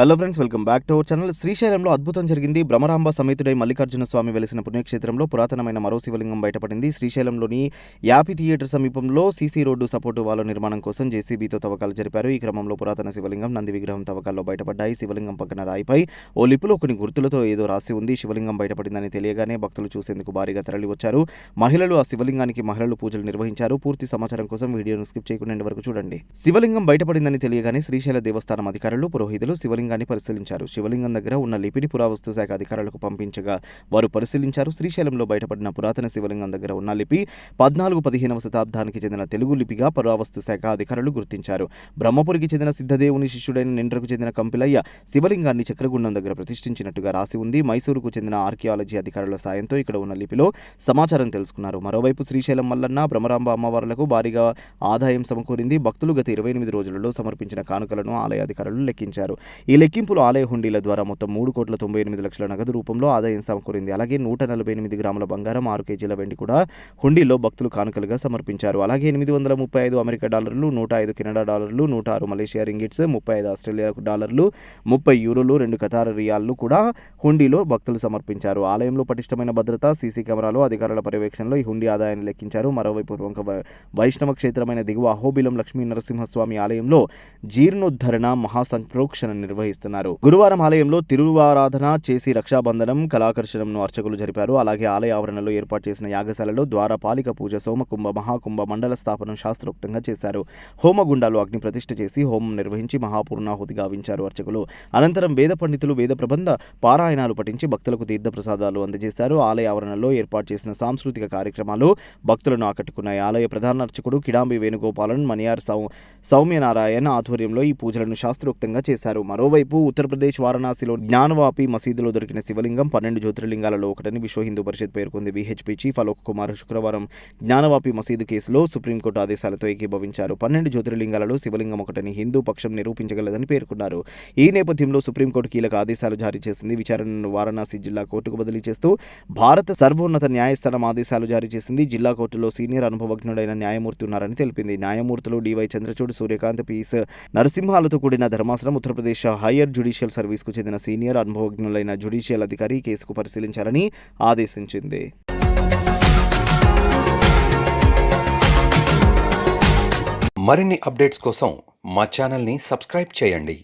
Hello friends welcome back to our channel శ్రీశైలంలో అద్భుతం జరిగింది. భ్రమరాంబ సమేతుడై మల్లికార్జున స్వామి వెలిసిన పుణ్యక్షేత్రంలో పురాతనమైన మరో శివలింగం బయటపడింది. శ్రీశైలంలోని యాపి థియేటర్ సమీపంలో సీసీ రోడ్డు సపోర్టు వాల నిర్మాణం కోసం జేసీబీతో తవ్వకాలు జరిపారు. ఈ క్రమంలో పురాతన శివలింగం నంది విగ్రహం తవ్వకాల్లో బయటపడ్డాయి. శివలింగం పక్కన రాయిపై ఓ లిపిలో కొన్ని గుర్తులతో ఏదో రాసి ఉంది. శివలింగం బయటపడిందని తెలియగానే భక్తులు చూసేందుకు భారీగా తరలివచ్చారు. మహిళలు ఆ శివలింగానికి మహిళలు పూజలు నిర్వహించారు. పూర్తి సమాచారం కోసం వీడియోను స్కిప్ చేయకుండా వరకు చూడండి. శివలింగం బయటపడిందని తెలియగానే శ్రీశైల దేవస్థానం అధికారులు పురోహితులు శివలింగాన్ని పరిశీలించారు. శివలింగం దగ్గర ఉన్న లిపిని పురావస్తు శాఖ అధికారులకు పంపించగా వారు పరిశీలించారు. శ్రీశైలంలో బయటపడిన పురాతన శివలింగం దగ్గర ఉన్న లిపి పద్నాలుగు పదిహేనవ శతాబ్దానికి చెందిన తెలుగు లిపిగా పురావస్తు శాఖ అధికారులు గుర్తించారు. బ్రహ్మపురికి చెందిన సిద్ధదేవుని శిష్యుడైన నిండ్రకు చెందిన కంపిలయ్య శివలింగాన్ని చక్రగుండం దగ్గర ప్రతిష్ఠించినట్టుగా రాసి ఉంది. మైసూరుకు చెందిన ఆర్కియాలజీ అధికారుల సాయంతో ఇక్కడ ఉన్న లిపిలో సమాచారం తెలుసుకున్నారు. మరోవైపు శ్రీశైలం మల్లన్న భ్రమరాంబ అమ్మవార్లకు భారీగా ఆదాయం సమకూరింది. భక్తులు గత ఇరవై ఎనిమిది రోజులలో సమర్పించిన కానుకలను ఆలయ అధికారులు లెక్కించారు. ఈ లెక్కింపులు ఆలయ హుండీల ద్వారా మొత్తం మూడు కోట్ల తొంభై ఎనిమిది లక్షల నగదు రూపంలో ఆదాయం సమకూరింది. అలాగే నూట నలభై ఎనిమిది గ్రాముల బంగారం ఆరు కేజీల వెండి కూడా హుండీలో భక్తులు కానుకలుగా సమర్పించారు. అలాగే ఎనిమిది వందల ముప్పై ఐదు అమెరికా డాలర్లు నూట ఐదు కెనడా డాలర్లు నూట ఆరు మలేషియా రింగిట్స్ ముప్పై ఐదు ఆస్ట్రేలియా డాలర్లు ముప్పై యూరోలు రెండు కతార్ రియాల్లు కూడా హుండీలో భక్తులు సమర్పించారు. ఆలయంలో పటిష్టమైన భద్రత సీసీ కెమెరాలు అధికారుల పర్యవేక్షణలో ఈ హుండీ ఆదాయాన్ని లెక్కించారు. మరోవైపు ప్రముఖ వైష్ణవ క్షేత్రమైన దిగువ అహోబిలం లక్ష్మీ నరసింహస్వామి ఆలయంలో జీర్ణోద్ధరణ మహాసంప్రోక్షణ నిర్వహిస్తున్నారు. గురువారం ఆలయంలో తిరువారాధన చేసి రక్షాబంధనం కళాకర్షణంను అర్చకులు జరిపారు. అలాగే ఆలయ ఆవరణలో ఏర్పాటు చేసిన యాగశాలలో ద్వారపాలిక పూజ సోమకుంభ మహాకుంభ మండల స్థాపనం శాస్త్రోక్తంగా చేశారు. హోమగుండాలు అగ్ని ప్రతిష్ఠ చేసి హోమం నిర్వహించి మహాపూర్ణాహుతి గావించారు అర్చకులు. అనంతరం వేద పండితులు వేద ప్రబంధ పారాయణాలు పఠించి భక్తులకు తీర్థప్రసాదాలు అందజేశారు. ఆలయ ఆవరణలో ఏర్పాటు చేసిన సాంస్కృతిక కార్యక్రమాలు భక్తులను ఆకట్టుకున్నాయి. ఆలయ ప్రధాన అర్చకుడు కిడాంబి వేణుగోపాలన్ మణియార్ సౌ సౌమ్యనారాయణ ఆధ్వర్యంలో ఈ పూజలను శాస్త్రోక్తంగా చేశారు. మరో మరోవైపు ఉత్తరప్రదేశ్ వారణాసిలో జ్ఞానవాపి మసీదులో దొరికిన శివలింగం పన్నెండు జ్యోతిర్లింగాలలో ఒకటని విశ్వ హిందూ పరిషత్ పేర్కొంది. విహెచ్పి చీఫ్ అలోక్ కుమార్ శుక్రవారం జ్ఞానవాపి మసీదు కేసులో సుప్రీంకోర్టు ఆదేశాలతో ఏకీభవించారు. పన్నెండు జ్యోతిర్లింగాలలో శివలింగం ఒకటని హిందూ పక్షం నిరూపించగలదని పేర్కొన్నారు. ఈ నేపథ్యంలో సుప్రీంకోర్టు కీలక ఆదేశాలు జారీ చేసింది. విచారణను వారణాసి జిల్లా కోర్టుకు బదిలీ చేస్తూ భారత సర్వోన్నత న్యాయస్థానం ఆదేశాలు జారీ చేసింది. జిల్లా కోర్టులో సీనియర్ అనుభవజ్ఞుడైన న్యాయమూర్తి ఉన్నారని తెలిపింది. న్యాయమూర్తులు డివై చంద్రచూడ్ సూర్యకాంత్ పీస్ నరసింహాలతో కూడిన ధర్మాసనం ఉత్తరప్రదేశ్ హయ్యర్ జ్యుడిషియల్ సర్వీస్కు చెందిన సీనియర్ అనుభవజ్ఞులైన జ్యుడిషియల్ అధికారి కేసుకు పరిశీలించాలని ఆదేశించింది. మరిన్ని అప్డేట్స్ కోసం మా ఛానల్ని సబ్స్క్రైబ్ చేయండి.